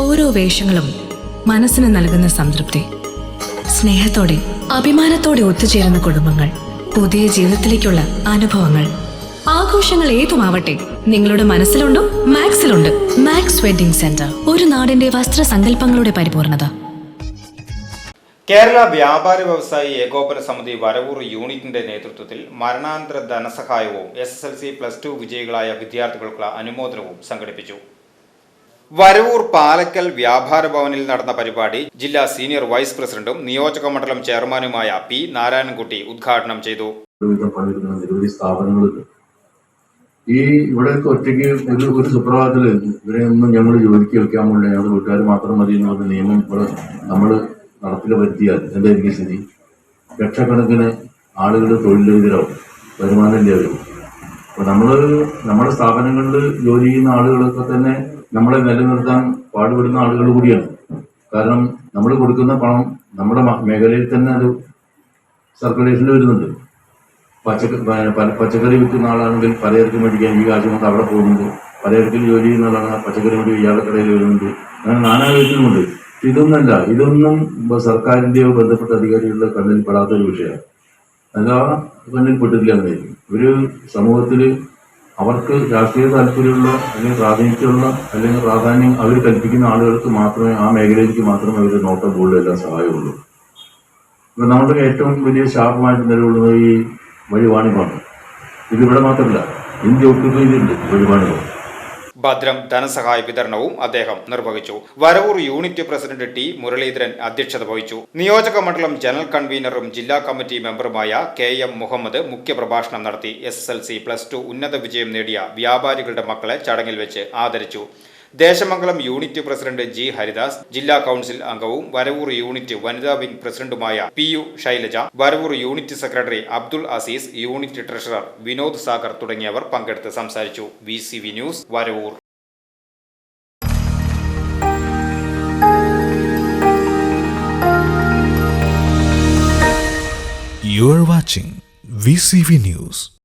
ഓരോ വേഷങ്ങളും മനസ്സിന് നൽകുന്ന സംതൃപ്തി. സ്നേഹത്തോടെ അഭിമാനത്തോടെ ഒത്തുചേരുന്ന കുടുംബങ്ങൾ പുതിയ ജീവിതത്തിലേക്കുള്ള അനുഭവങ്ങൾ. ആഘോഷങ്ങൾ ഏതുമാവട്ടെ നിങ്ങളുടെ മനസ്സിലുണ്ടോ മാക്സിലുണ്ട്. മാക്സ് വെഡിംഗ് സെന്റർ ഒരു നാടിന്റെ വസ്ത്രസങ്കല്പങ്ങളുടെ പരിപൂർണത. കേരള വ്യാപാര വ്യവസായി ഏകോപന സമിതി വരവൂർ യൂണിറ്റിന്റെ നേതൃത്വത്തിൽ മരണാന്തര ധനസഹായവും S S L C plus two വിജയികളായ വിദ്യാർത്ഥികൾക്കുള്ള അനുമോദനവും സംഘടിപ്പിച്ചു. വരവൂർ പാലക്കൽ വ്യാപാര ഭവനിൽ നടന്ന പരിപാടി ജില്ലാ സീനിയർ വൈസ് പ്രസിഡന്റും നിയോജക മണ്ഡലം ചെയർമാനുമായ പി നാരായണൻകുട്ടി ഉദ്ഘാടനം ചെയ്തു. നിരവധി ഈ ഇവിടെ ഒറ്റയ്ക്ക് ഒരു ഒരു സുപ്രഭാതത്തിൽ ഇവരെ ഒന്നും ഞങ്ങൾ ജോലിക്ക് വെക്കാൻ പോകില്ല ഞങ്ങൾ വീട്ടുകാർ മാത്രം മതി എന്ന് നിയമം ഇവിടെ നമ്മൾ നടപ്പിൽ വരുത്തിയാൽ എന്തായിരിക്കും സ്ഥിതി? ലക്ഷക്കണക്കിന് ആളുകൾ തൊഴിലെതിരാവും വരുമാനമില്ലാതെ അപ്പൊ നമ്മൾ നമ്മുടെ സ്ഥാപനങ്ങളിൽ ജോലി ചെയ്യുന്ന ആളുകളൊക്കെ തന്നെ നമ്മളെ നിലനിർത്താൻ പാടുപെടുന്ന ആളുകൾ കൂടിയാണ്. കാരണം നമ്മൾ കൊടുക്കുന്ന പണം നമ്മുടെ മേഖലയിൽ തന്നെ അത് സർക്കുലേഷനിൽ വരുന്നുണ്ട്. പച്ചക്കറി പച്ചക്കറി വിൽക്കുന്ന ആളാണെങ്കിൽ പലചരക്ക് മേടിക്കാൻ ഈ കാശ് കൊണ്ട് അവിടെ പോകുന്നുണ്ട്. പലചരക്കിൽ ജോലി ചെയ്യുന്ന ആളാണ് പച്ചക്കറി മേടി ഇയാളുടെ കടയിൽ വരുന്നുണ്ട്. അങ്ങനെ നാനാ വിധത്തിലുമുണ്ട്. ഇതൊന്നല്ല ഇതൊന്നും സർക്കാരിന്റെയോ ബന്ധപ്പെട്ട അധികാരികളുടെ കണ്ണിൽ പെടാത്ത ഒരു വിഷയമാണ് അല്ല കണ്ണിൽ പെട്ടിട്ടില്ല എന്നായിരിക്കും ഒരു സമൂഹത്തിൽ അവർക്ക് രാഷ്ട്രീയ താല്പര്യമുള്ള അല്ലെങ്കിൽ പ്രാതിനിധ്യമുള്ള അല്ലെങ്കിൽ പ്രാധാന്യം അവർ കൽപ്പിക്കുന്ന ആളുകൾക്ക് മാത്രമേ ആ മേഖലയിലേക്ക് മാത്രമേ അവർ നോട്ടം കൂടുതൽ എല്ലാം സഹായമുള്ളൂ. ഇപ്പൊ നമ്മുടെ ഏറ്റവും വലിയ ശാപമായിട്ട് നിലകൊള്ളുന്നത് ഈ വഴിവാണിഭമാണ് ഇതിവിടെ മാത്രമല്ല ഇന്ത്യ ഒട്ടുകയിലുണ്ട് വഴിവാണിഭം ഭദ്രം ധനസഹായ വിതരണവും അദ്ദേഹം നിർവഹിച്ചു. Varavoor unit president T Muraleedharan അധ്യക്ഷത വഹിച്ചു. നിയോജക മണ്ഡലം ജനറൽ കൺവീനറും ജില്ലാ കമ്മിറ്റി മെമ്പറുമായ കെ എം മുഹമ്മദ് മുഖ്യപ്രഭാഷണം നടത്തി. S S L C plus two ഉന്നത വിജയം നേടിയ വ്യാപാരികളുടെ മക്കളെ ചടങ്ങിൽ വെച്ച് ആദരിച്ചു. Desamangalam unit president G Haridas ജില്ലാ കൌൺസിൽ അംഗവും വരവൂർ യൂണിറ്റ് വനിതാ വിംഗ് പ്രസിഡന്റുമായ P U Shailaja Varavoor unit secretary Abdul Azeez unit treasurer Vinod Sagar തുടങ്ങിയവർ പങ്കെടുത്ത് സംസാരിച്ചു V news Varavoor You are watching VCV News.